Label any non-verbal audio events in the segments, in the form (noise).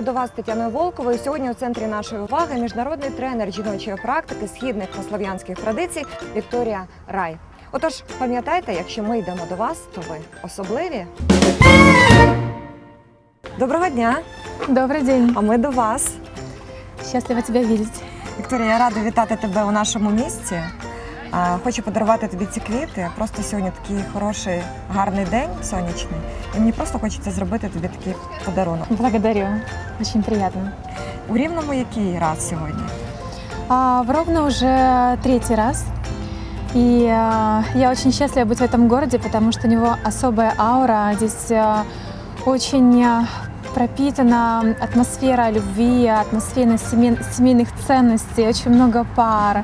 ми до вас Тетяною Волковою. Сьогодні у центрі нашої уваги міжнародний тренер жіночої практики східних та слов'янських традицій Вікторія Рай. Отож, пам'ятайте, якщо ми йдемо до вас, то ви особливі. Доброго дня! Добрый день. А ми до вас. Счастлива тебя видеть. Вікторія, я рада вітати тебе у нашому місті. А, Хочу подарувати тобі ці квіти. Просто сьогодні такий хороший, гарний день сонячний. І мені просто хочеться зробити тобі такий подарунок. Благодарю. Очень приятно. У рівному який раз сьогодні? А, в Ровно уже третий раз. И а, я очень счастлива быть в этом городе, потому что у него особая аура. Здесь а, очень а, пропитана атмосфера любви, атмосфера семей- семейных ценностей, очень много пар.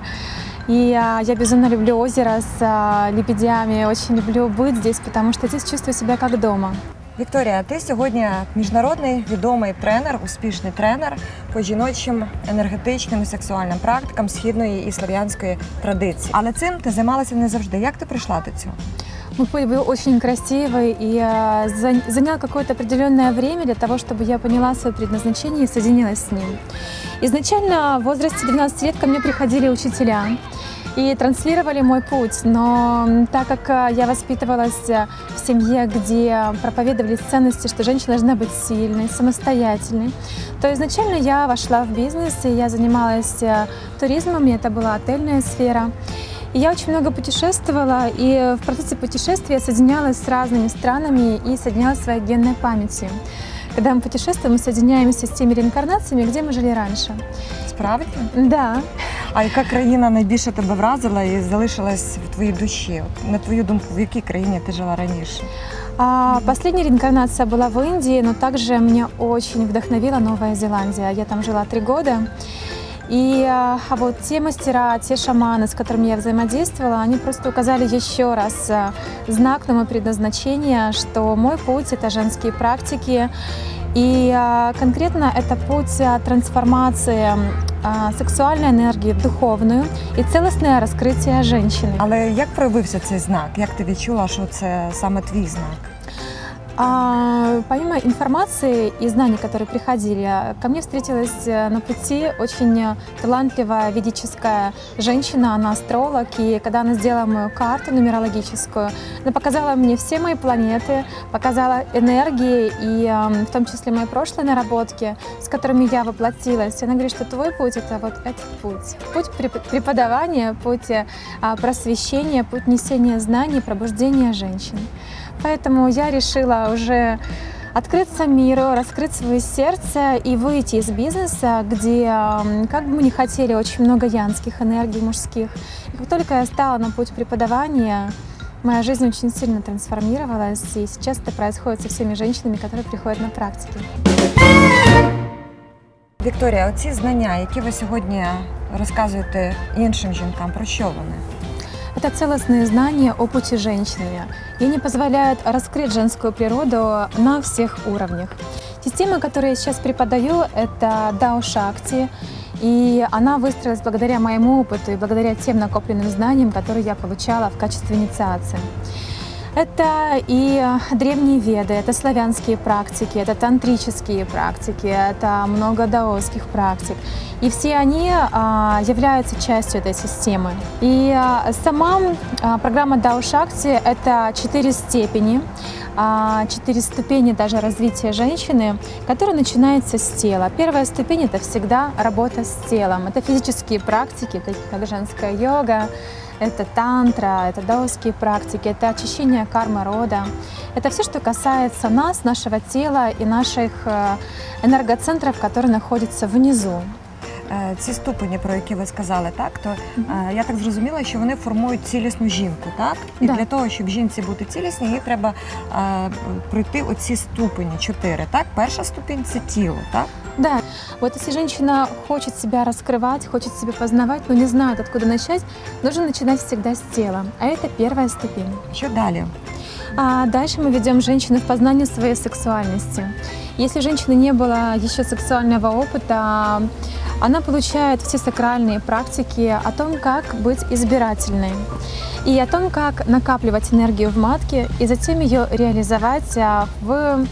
И а, я безумно люблю озеро с а, лебедями, очень люблю быть здесь, потому что здесь чувствую себя как дома. Вікторія, ти сьогодні міжнародний відомий тренер, успішний тренер по жіночим енергетичним і сексуальним практикам східної і слов'янської традиції. Але цим ти займалася не завжди. Як ти прийшла до цього? Мой путь был очень красивый и за- занял какое-то определенное время для того, чтобы я поняла свое предназначение и соединилась с ним. Изначально в возрасте 12 лет ко мне приходили учителя и транслировали мой путь, но так как а, я воспитывалась а, в семье, где проповедовались ценности, что женщина должна быть сильной, самостоятельной, то изначально я вошла в бизнес, и я занималась туризмом, и это была отельная сфера. И я очень много путешествовала, и в процессе путешествия соединялась с разными странами и соединялась своей генной памятью. Когда мы путешествуем, мы соединяемся с теми реинкарнациями, где мы жили раньше. Справді? Да. А яка країна найбільше тебе вразила і залишилась в твоїй душі? От, На твою думку, в якій країні ти жила раніше? А последняя реинкарнация была в Индии, но также меня очень вдохновила Новая Зеландия. Я там жила три года. И а, а вот те мастера, те шаманы, с которыми я взаимодействовала, они просто указали еще раз а, знак на мое предназначение, что мой путь — это женские практики. И а, конкретно это путь а, трансформации а, сексуальной энергии в духовную и целостное раскрытие женщины. Але як проявився цей знак? Як ти відчула, що це саме твій знак? А, помимо информации и знаний, которые приходили, ко мне встретилась э, на пути очень талантливая ведическая женщина, она астролог, и когда она сделала мою карту нумерологическую, она показала мне все мои планеты, показала энергии и эм, в том числе мои прошлые наработки, с которыми я воплотилась. И она говорит, что твой путь — это вот этот путь. Путь преп- преподавания, путь э, а, просвещения, путь несения знаний, пробуждения женщин. Поэтому я решила уже открыться миру, раскрыть свое сердце и выйти из бизнеса, где, м, как бы мы ни хотели, очень много янских энергий мужских. И как только я стала на путь преподавания, моя жизнь очень сильно трансформировалась, и сейчас это происходит со всеми женщинами, которые приходят на практики. Вікторія, оці знання, які ви сьогодні розказуєте іншим жінкам, про що вони? Это целостные знания о пути женщины. И они позволяют раскрыть женскую природу на всех уровнях. Система, которую я сейчас преподаю, это Дао Шакти. И она выстроилась благодаря моему опыту и благодаря тем накопленным знаниям, которые я получала в качестве инициации. Это и древние веды, это славянские практики, это тантрические практики, это много даосских практик. И все они а, являются частью этой системы. И а, сама а, программа Дао Шакти — это четыре степени, а, четыре ступени даже развития женщины, которые начинаются с тела. Первая ступень — это всегда работа с телом. Это физические практики, такие как женская йога, это тантра, это даосские практики, это очищение кармы рода. Это все, что касается нас, нашего тела и наших э, энергоцентров, которые находятся внизу. Е, Ці ступені, про які ви сказали, так то е, я так зрозуміла, що вони формують цілісну жінку, так? І Да. для того, щоб жінці бути цілісній, їй треба е, пройти оці ступені, чотири. Так, перша ступінь це тіло, так? Да, вот если женщина хочет себя раскрывать, хочет себя познавать, но не знает, откуда начать, нужно начинать всегда с тела. А это первая ступень. Що далі? А дальше мы ведем женщину в познание своей сексуальности. Если женщины не было еще сексуального опыта, она получает все сакральные практики о том, как быть избирательной и о том, как накапливать энергию в матке и затем ее реализовать а, в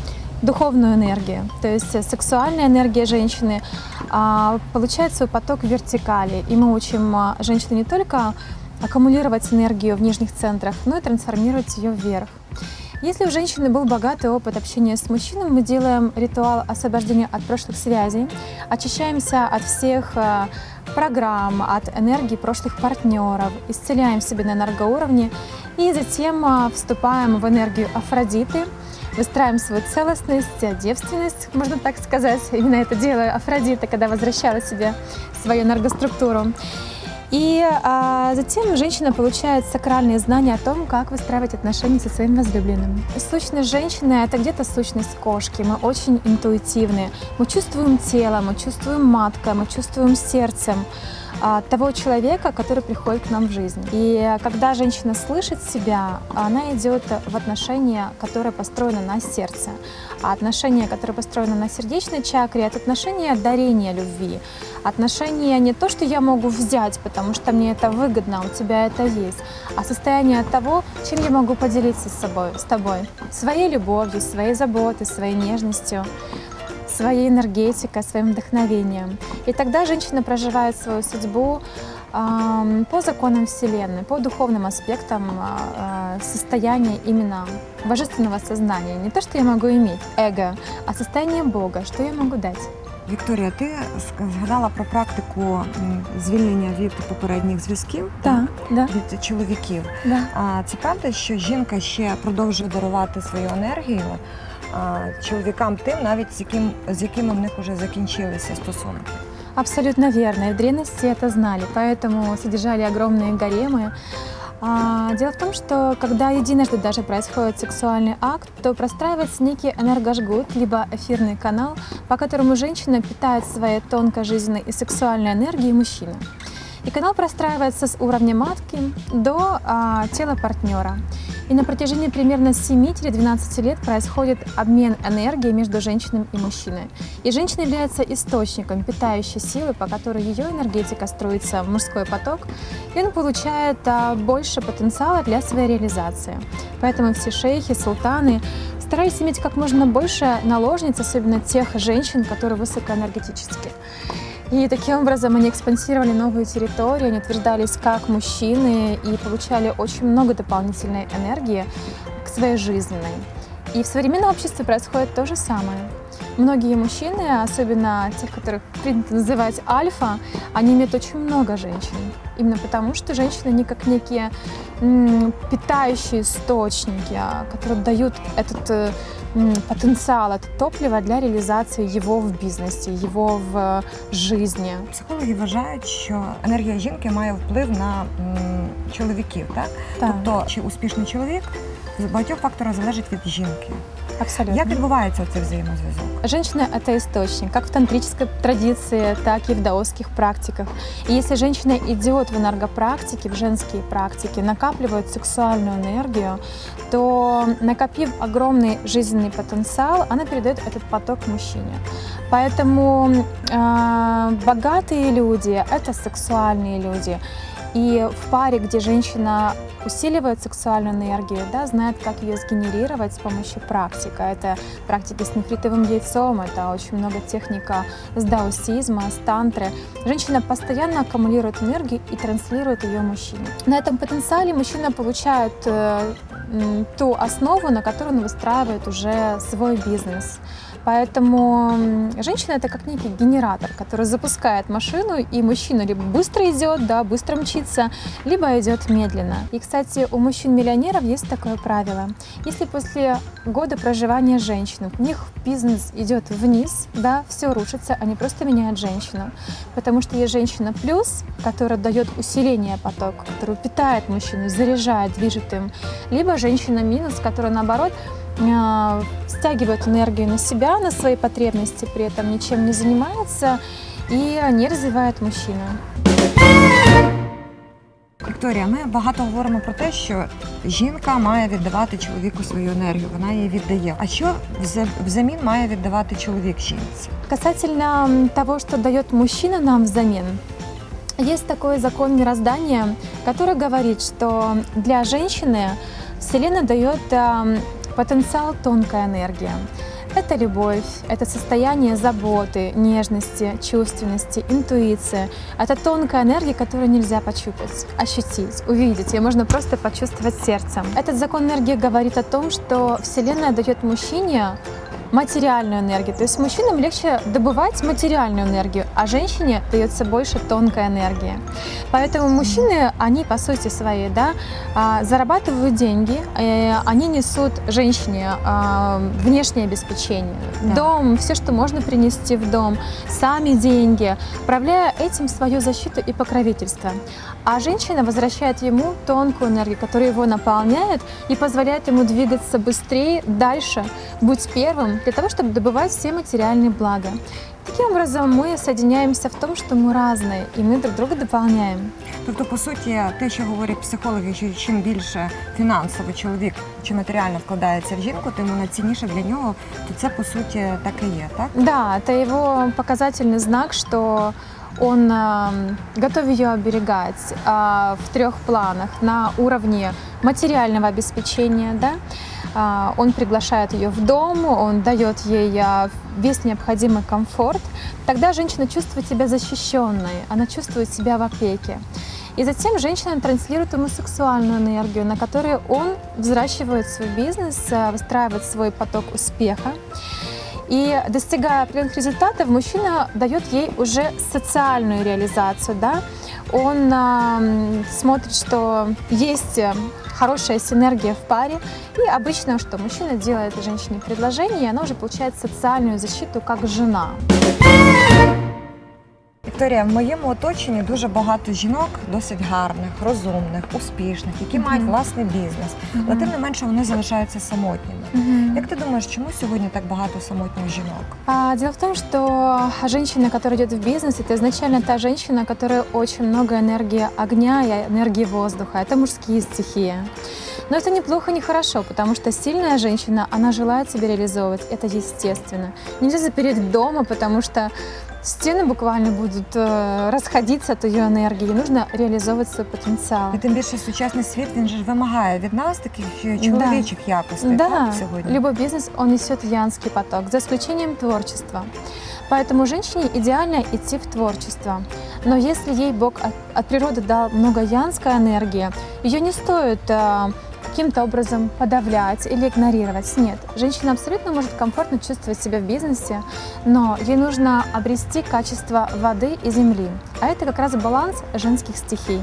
духовную энергию. То есть сексуальная энергия женщины а, получает свой поток в вертикали. И мы учим а, женщину не только аккумулировать энергию в нижних центрах, но и трансформировать ее вверх. Если у женщины был богатый опыт общения с мужчиной, мы делаем ритуал освобождения от прошлых связей, очищаемся от всех э, программ, от энергии прошлых партнеров, исцеляем себя на энергоуровне и затем э, вступаем в энергию Афродиты, выстраиваем свою целостность, девственность, можно так сказать. Именно это делаю Афродита, когда возвращала себе свою энергоструктуру. И а, затем женщина получает сакральные знания о том, как выстраивать отношения со своим возлюбленным. Сущность женщины — это где-то сущность кошки. Мы очень интуитивны. Мы чувствуем тело, мы чувствуем маткой, мы чувствуем сердцем того человека, который приходит к нам в жизнь. И когда женщина слышит себя, она идет в отношения, которые построены на сердце. А отношения, которые построены на сердечной чакре, это отношения дарения любви. Отношения не то, что я могу взять, потому что мне это выгодно, у тебя это есть, а состояние того, чем я могу поделиться с собой, с тобой. Своей любовью, своей заботой, своей нежностью своей энергетикой, своим вдохновением. И тогда женщина проживает свою судьбу эм, по законам Вселенной, по духовным аспектам э, состояния именно божественного сознания. Не то, что я могу иметь, эго, а состояние Бога, что я могу дать. Вікторія, ти ск- згадала про практику м, звільнення від попередніх зв'язків Да, да, від чоловіків. да. А це правда, що жінка ще продовжує дарувати свою енергію а, чоловікам тим, навіть з яким з якими в них вже закінчилися стосунки. Абсолютно верно. И в древности это знали, поэтому содержали огромные гаремы. А, Дело в том, что когда единожды даже происходит сексуальный акт, то простраивается некий энергожгут, либо эфирный канал, по которому женщина питает своей тонкой жизненной и сексуальной энергией мужчину. И канал простраивается с уровня матки до а, тела партнера. И на протяжении примерно 7-12 лет происходит обмен энергией между женщиной и мужчиной. И женщина является источником питающей силы, по которой ее энергетика строится в мужской поток, и он получает а, больше потенциала для своей реализации. Поэтому все шейхи, султаны старались иметь как можно больше наложниц, особенно тех женщин, которые высокоэнергетические. И таким образом они экспансировали новые территории, они утверждались как мужчины и получали очень много дополнительной энергии к своей жизненной. И в современном обществе происходит то же самое. Многие мужчины, особенно тех, которых принято называть альфа, они имеют очень много женщин. Именно потому, что женщины, они как некие питающие источники, а, которые дают этот э, потенциал, это топливо для реализации его в бизнесе, его в житті. жизни. Психологи вважають, що енергія жінки має вплив на чоловіків, так? Так. Тобто, чи успішний чоловік з багатьох факторів залежить від жінки. Абсолютно. Як відбувається цей взаємозв'язок? Женщина – это источник, как в тантрической традиции, так и в даосских практиках. И если женщина идет в энергопрактики, в женские практики, накапливает сексуальную энергию, то, накопив огромный жизненный потенциал, она передает этот поток мужчине. Поэтому э, богатые люди – это сексуальные люди. И в паре, где женщина усиливает сексуальную энергию, да, знает, как ее сгенерировать с помощью практик. Это практики с нефритовым яйцом, это очень много техника с даосизма, с тантры. Женщина постоянно аккумулирует энергию и транслирует ее мужчине. На этом потенциале мужчина получает э, ту основу, на которую он выстраивает уже свой бизнес. Поэтому женщина это как некий генератор, который запускает машину, и мужчина либо быстро идет, да, быстро мчится, либо идет медленно. И, кстати, у мужчин-миллионеров есть такое правило. Если после года проживания женщины у них бизнес идет вниз, да, все рушится, они просто меняют женщину. Потому что есть женщина плюс, которая дает усиление потока, которая питает мужчину, заряжает, движет им. Либо женщина минус, которая наоборот стягивает энергию на себя, на свои потребности, при этом ничем не занимается и не развивает мужчину. Вікторія, ми багато говоримо про те, що жінка має віддавати чоловіку свою енергію, вона її віддає. А що вза- взамін має віддавати чоловік жінці? Касательно м, того, что дает мужчина нам взамен, есть такой закон мироздания, который говорит, что для женщины Вселенная дает эм, потенциал тонкая энергия. Это любовь, это состояние заботы, нежности, чувственности, интуиции. Это тонкая энергия, которую нельзя пощупать, ощутить, увидеть. Ее можно просто почувствовать сердцем. Этот закон энергии говорит о том, что Вселенная дает мужчине материальную энергию. То есть мужчинам легче добывать материальную энергию, а женщине дается больше тонкая энергия. Поэтому мужчины, они по сути своей, да, а, зарабатывают деньги, э, они несут женщине а, внешнее обеспечение, Да. дом, все, что можно принести в дом, сами деньги, управляя этим свою защиту и покровительство. А женщина возвращает ему тонкую энергию, которая его наполняет и позволяет ему двигаться быстрее, дальше, быть первым, для того, чтобы добывать все материальные блага. Таким образом, мы соединяемся в том, что мы разные, и мы друг друга дополняем. Тобто, по суті, те, що говорять психологи, що чим більше фінансово чоловік чи матеріально вкладається в жінку, тим вона цінніша для нього, то це по суті так і є, так? Да, это его показательный знак, что он эм, готов ее оберегать а, в трех планах. На уровне материального обеспечения, да, А, он приглашает ее в дом, он дает ей а, весь необходимый комфорт. Тогда женщина чувствует себя защищенной, она чувствует себя в опеке. И затем женщина транслирует ему сексуальную энергию, на которой он взращивает свой бизнес, а, выстраивает свой поток успеха. И достигая определенных результатов, мужчина дает ей уже социальную реализацию, да. Он а, м, смотрит, что есть э, хорошая синергия в паре, и обычно, что мужчина делает женщине предложение, и она уже получает социальную защиту как жена. Вікторія, в моєму оточенні дуже багато жінок, досить гарних, розумних, успішних, які Мгм. мають власний бізнес, але тим не менше вони залишаються самотніми. Мгм. Як ти думаєш, чому сьогодні так багато самотніх жінок? А, Дело в том, что женщина, которая идет в бизнес, это изначально та женщина, у которой очень много энергии огня и энергии воздуха. Это мужские стихии. Но это неплохо, не хорошо, потому что сильная женщина, она желает себя реализовывать. Это естественно. Нельзя запереть дома, потому что стены буквально будут э, расходиться от ее энергии. Ей нужно реализовывать свой потенциал. І тим більше сучасний світ він же ж вимагає від нас таких е, чоловічих якостей Да, так, сьогодні. любой бизнес, он несет янский поток, за исключением творчества. Поэтому женщине идеально идти в творчество. Но если ей Бог от, от природы дал много янской энергии, ее не стоит а, каким-то образом подавлять или игнорировать. Нет, женщина абсолютно может комфортно чувствовать себя в бизнесе, но ей нужно обрести качество воды и земли. А это как раз баланс женских стихий.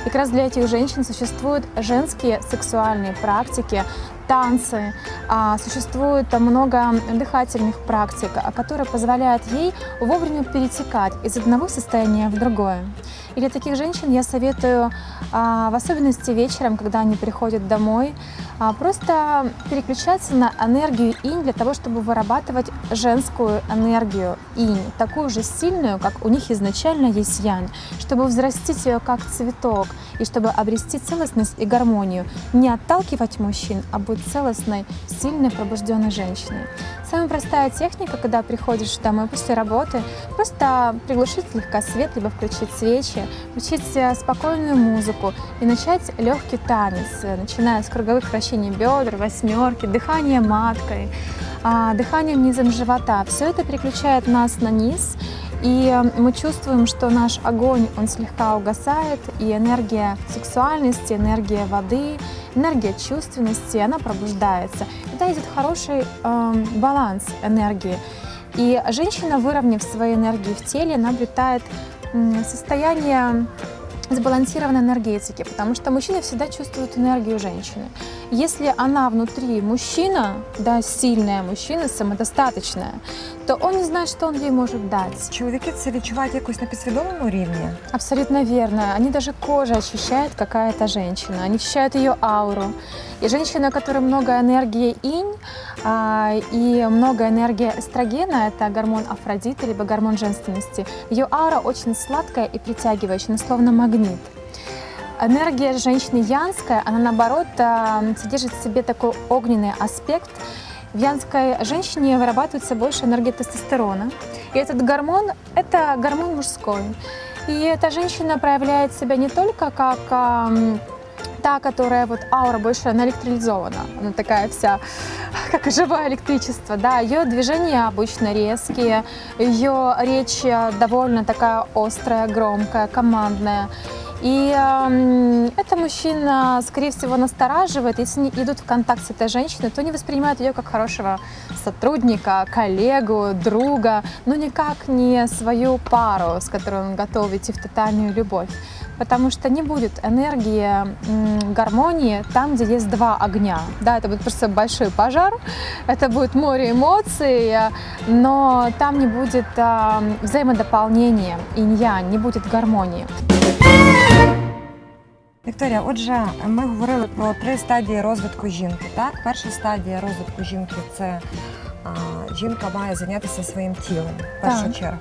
И как раз для этих женщин существуют женские сексуальные практики, танцы, а, существует много дыхательных практик, а, которые позволяют ей вовремя перетекать из одного состояния в другое. И для таких женщин я советую, а, в особенности вечером, когда они приходят домой, а, просто переключаться на энергию инь для того, чтобы вырабатывать женскую энергию инь, такую же сильную, как у них изначально есть янь, чтобы взрастить ее как цветок и чтобы обрести целостность и гармонию, не отталкивать мужчин, а быть целостной, сильной, пробужденной женщиной. Самая простая техника, когда приходишь домой после работы, просто приглушить слегка свет, либо включить свечи, включить э, спокойную музыку и начать легкий танец, э, начиная с круговых вращений бедер, восьмерки, дыхания маткой, а, дыханием низом живота. Все это переключает нас на низ, и э, мы чувствуем, что наш огонь, он слегка угасает, и энергия сексуальности, энергия воды, энергия чувственности, она пробуждается. Это идет хороший эм, баланс энергии. И женщина, выровняв свои энергии в теле, она обретает м, состояние сбалансированной энергетики, потому что мужчина всегда чувствует энергию женщины. Если она внутри мужчина, да, сильная мужчина, самодостаточная, то он не знает, что он ей может дать. Чоловіки це відчувають якось на підсвідомому рівні. Абсолютно верно. Они даже кожа ощущает, какая это женщина. Они ощущают ее ауру. И женщина, у которой много энергии инь а, и много энергии эстрогена, это гормон Афродиты, либо гормон женственности, ее аура очень сладкая и притягивающая, она словно магнит. Энергия женщины янская, она наоборот а, содержит в себе такой огненный аспект. В янской женщине вырабатывается больше энергии тестостерона. И этот гормон – это гормон мужской. И эта женщина проявляет себя не только как ам, та, которая вот аура больше, она электролизована, она такая вся, (laughs) как живое электричество, да, ее движения обычно резкие, ее речь э, довольно такая острая, громкая, командная. И эм, это мужчина, скорее всего, настораживает. Если они идут в контакт с этой женщиной, то они воспринимают ее как хорошего сотрудника, коллегу, друга, но никак не свою пару, с которой он готов идти в тотальную любовь. Потому что не будет энергии гармонии там, где есть два огня. Да, это будет просто большой пожар, это будет море эмоций, э, но там не будет э, взаимодополнения, инь-янь, не будет гармонии. Вікторія, отже, ми говорили про три стадії розвитку жінки. Так, перша стадія розвитку жінки це а, жінка має зайнятися своїм тілом в першу Так. чергу.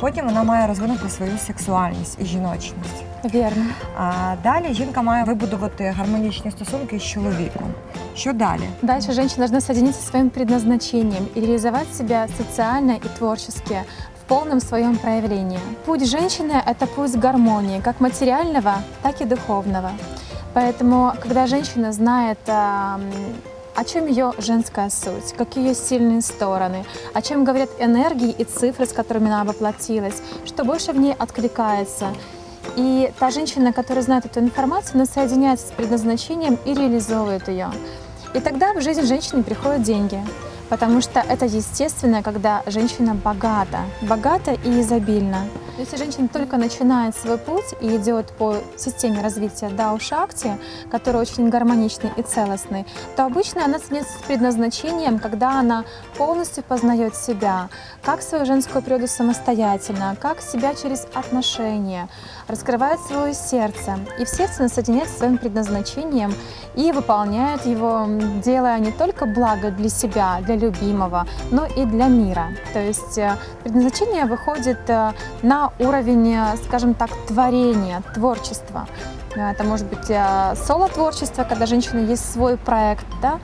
Потім вона має розвинути свою сексуальність і жіночність. Верно. А далі жінка має вибудувати гармонічні стосунки з чоловіком. Що далі? Дальше женщина должна соединиться со своим предназначением и реализовать себя социально и творчески полном своем проявлении. Путь женщины — это путь гармонии, как материального, так и духовного. Поэтому, когда женщина знает, о чем ее женская суть, какие ее сильные стороны, о чем говорят энергии и цифры, с которыми она воплотилась, что больше в ней откликается. И та женщина, которая знает эту информацию, она соединяется с предназначением и реализовывает ее. И тогда в жизнь женщины приходят деньги. Потому что это естественно, когда женщина богата, богата и изобильна. Если женщина только начинает свой путь и идет по системе развития Дао Шакти, который очень гармоничный и целостный, то обычно она становится с предназначением, когда она полностью познает себя, как свою женскую природу самостоятельно, как себя через отношения, раскрывает свое сердце. И в сердце соединяется со своим предназначением и выполняет его, делая не только благо для себя, для любимого, но и для мира. То есть э, предназначение выходит э, на уровень, э, скажем так, творения, творчества. Э, Это может быть э, соло-творчество, когда женщина есть свой проект, да,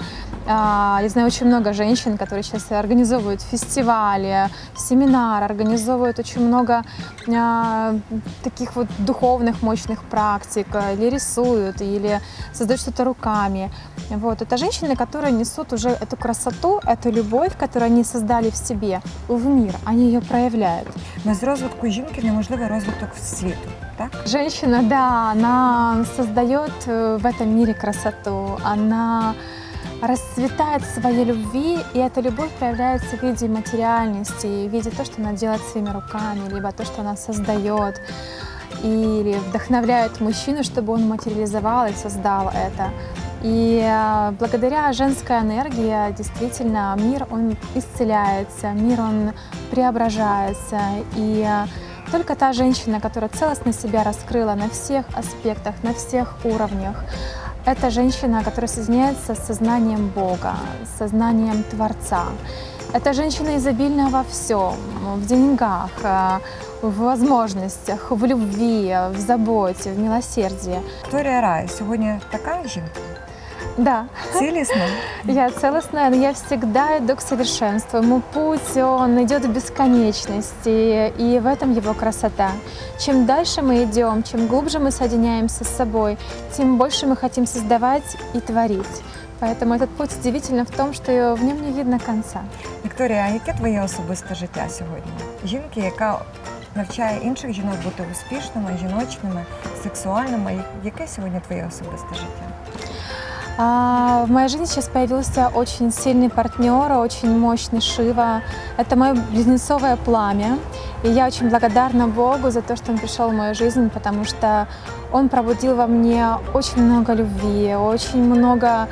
а, Я знаю очень много женщин, которые сейчас организовывают фестивали, семинары, организовывают очень много а, таких вот духовных мощных практик, или рисуют, или создают что-то руками. Вот. Это женщины, которые несут уже эту красоту, эту любовь, которую они создали в себе, в мир. Они ее проявляют. Без розвитку жінки неможливий розвиток світу. Так? Женщина, да, она создает э, в этом мире красоту, она расцветает своей любви, и эта любовь проявляется в виде материальности, в виде того, что она делает своими руками, либо то, что она создает, или вдохновляет мужчину, чтобы он материализовал и создал это. И э, благодаря женской энергии действительно мир, он исцеляется, мир, он преображается. И э, только та женщина, которая целостно себя раскрыла на всех аспектах, на всех уровнях, это женщина, которая соединяется с сознанием Бога, с сознанием Творца. Это женщина изобильна во всем, в деньгах, э, в возможностях, в любви, в заботе, в милосердии. Вікторія Рай сьогодні така жінка, Да, цілісна. (laughs) я целостная, но я всегда иду к совершенству. Мой путь, он идет в бесконечности, и в этом его красота. Чем дальше мы идем, чем глубже мы соединяемся с собой, тем больше мы хотим создавать и творить. Поэтому этот путь удивительно в том, что в нем не видно конца. Вікторія, а яке твоє особисте життя сьогодні? Жінки, яка навчає інших жінок бути успішними, жіночними, сексуальними. Яке сьогодні твоє особисте життя? А, В моей жизни сейчас появился очень сильный партнер, очень мощный Шива. Это мое близнецовое пламя. И я очень благодарна Богу за то, что Он пришел в мою жизнь, потому что Он пробудил во мне очень много любви, очень много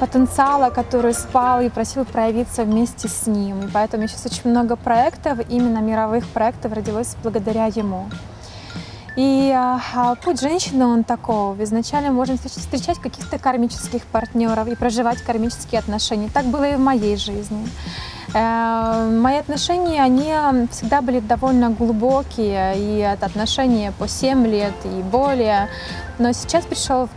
потенциала, который спал и просил проявиться вместе с ним. И поэтому сейчас очень много проектов, именно мировых проектов родилось благодаря ему. И а, а, путь женщины, он таков. Изначально можно встреч- встречать каких-то кармических партнеров и проживать кармические отношения. Так было и в моей жизни. Э, Мои отношения, они всегда были довольно глубокие, и это отношения по 7 лет и более. Но сейчас пришел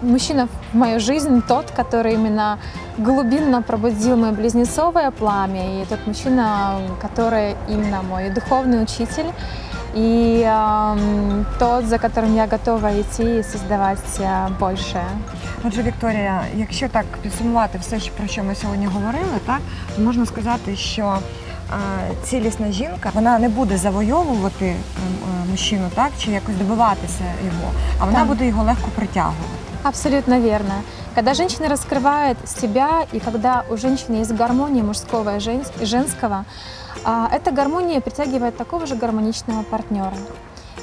мужчина в мою жизнь, тот, который именно глубинно пробудил мое близнецовое пламя, и тот мужчина, который именно мой духовный учитель, и эм, тот, за которым я готова идти и создавать э, большее. Отже, Вікторія, якщо так підсумувати все, що- про що ми сьогодні говорили, так то можна сказати, що е, цілісна жінка вона не буде завойовувати е, е, мужчину, так чи якось добиватися його, а вона Так. буде його легко притягувати. Абсолютно верно. Когда женщина раскрывает себя и когда у женщины есть гармония мужского и жен- и женского, а, эта гармония притягивает такого же гармоничного партнера.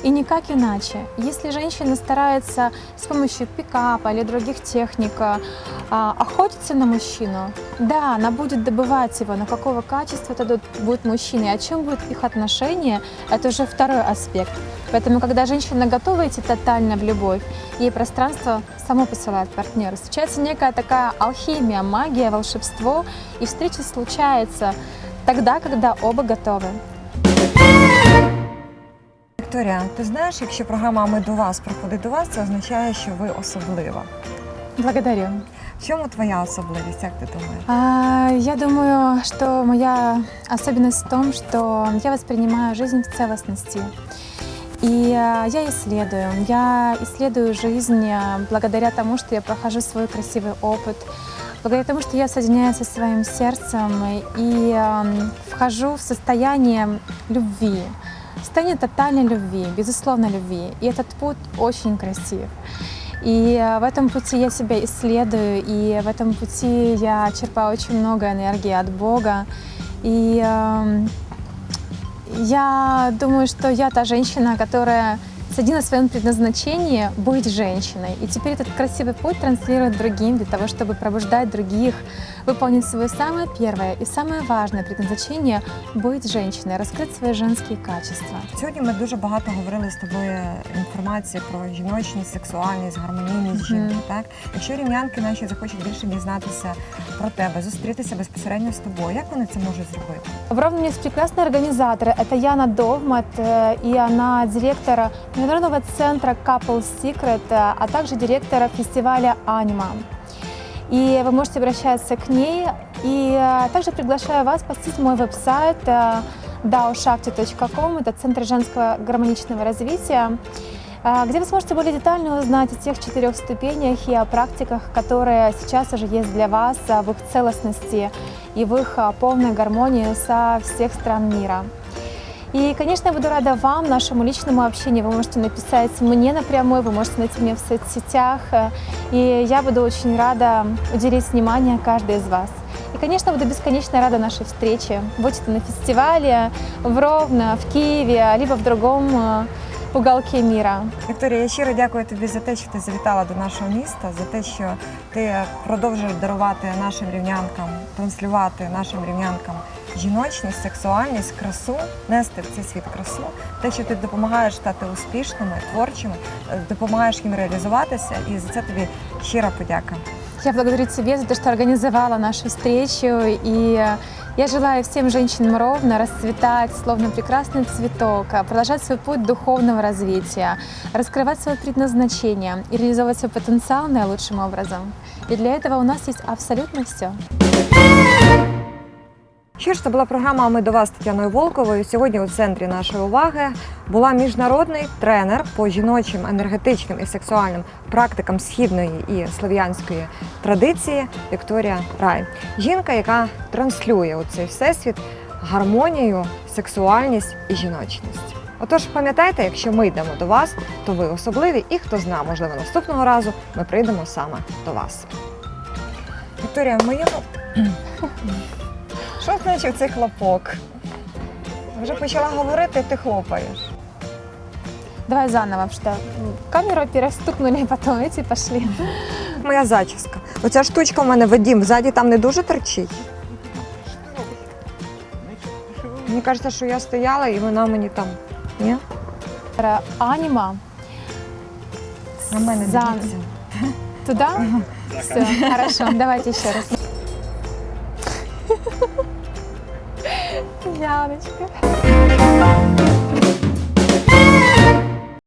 И никак иначе. Если женщина старается с помощью пикапа или других техник а, а, охотиться на мужчину, да, она будет добывать его, но какого качества это будет мужчина и о чем будут их отношения, это уже второй аспект. Поэтому, когда женщина готова идти тотально в любовь, ей пространство само посылает партнера. Случается некая такая алхимия, магия, волшебство, и встреча случается тогда, когда оба готовы. Вікторія, ти знаєш, якщо програма Ми до вас проходить до вас, це означає, що ви особлива. Благодарю. В чому твоя особливість? Як ти думаєш? А, Я думаю, что моя особенность в том, что я воспринимаю жизнь в целостности. И а, я исследую. Я исследую жизнь а, благодаря тому, что я прохожу свой красивый опыт, благодаря тому, что я соединяюсь со своим сердцем и ам, вхожу в состояние любви, состояние тотальной любви, безусловной любви. И этот путь очень красив. И э, в этом пути я себя исследую, и в этом пути я черпаю очень много энергии от Бога. И эм, я думаю, что я та женщина, которая садила в своем предназначении быть женщиной. И теперь этот красивый путь транслирует другим для того, чтобы пробуждать других, выполнить свое самое первое и самое важное предназначение — быть женщиной, раскрыть свои женские качества. Сьогодні ми дуже багато говорили з тобою інформації про жіночність, сексуальність, гармонійність Мгм. жінки. Так, якщо рівнянки наші захочуть більше дізнатися про тебе, зустрітися безпосередньо з тобою, як вони це можуть зробити? В Ровно есть прекрасные организаторы. Это Яна Довмат, э, и она директор Международного центра Couple Secret, э, а также директор фестиваля «Анима». И вы можете обращаться к ней. И э, также приглашаю вас посетить мой веб-сайт э, daoshakti.com. Это Центр женского гармоничного развития э, где вы сможете более детально узнать о тех четырех ступенях и о практиках, которые сейчас уже есть для вас, э, в их целостности и в их э, полной гармонии со всех стран мира. И, конечно, я буду рада вам, нашему личному общению. Вы можете написать мне напрямую, вы можете найти меня в соцсетях. э, И я буду очень рада уделить внимание каждой из вас. И, конечно, буду бесконечно рада нашей встрече, будь это на фестивале в Ровно, в Киеве, либо в другом уголке мира. Вікторія, я щиро дякую тобі за те, що ти завітала до нашого міста, за те, що ти продовжуєш дарувати нашим рівнянкам, транслювати нашим рівнянкам жіночність, сексуальність, красу, нести в цей світ красу, те, що ти допомагаєш стати успішними, творчими, е, допомагаєш їм реалізуватися, і за це тобі щира подяка. Я благодарю тебя за то, что организовала нашу встречу. И э, я желаю всем женщинам ровно расцветать, словно прекрасный цветок, а продолжать свой путь духовного развития, раскрывать свое предназначение и реализовывать свой потенциал наилучшим образом. И для этого у нас есть абсолютно все. Ж, це була програма Ми до вас Тетяною Волковою. Сьогодні у центрі нашої уваги була міжнародний тренер по жіночим енергетичним і сексуальним практикам східної і слов'янської традиції Вікторія Рай. Жінка, яка транслює у цей всесвіт гармонію, сексуальність і жіночність. Отож, пам'ятайте, якщо ми йдемо до вас, то ви особливі, і хто зна, можливо, наступного разу ми прийдемо саме до вас. Вікторія, моєму що значить цей хлопок? Вже почала говорити, ти хлопаєш. Давай заново, что камеру, во-первых, стукнули, а потом эти пошли. Моя зачіска. Оця штучка в мене Вадім, ззаді там не дуже торчить. Мені кажеться, що я стояла і вона мені там. Ні? Анима. На мене За- дивіться. Туда? Все, хорошо, давайте еще раз. Yeah, et.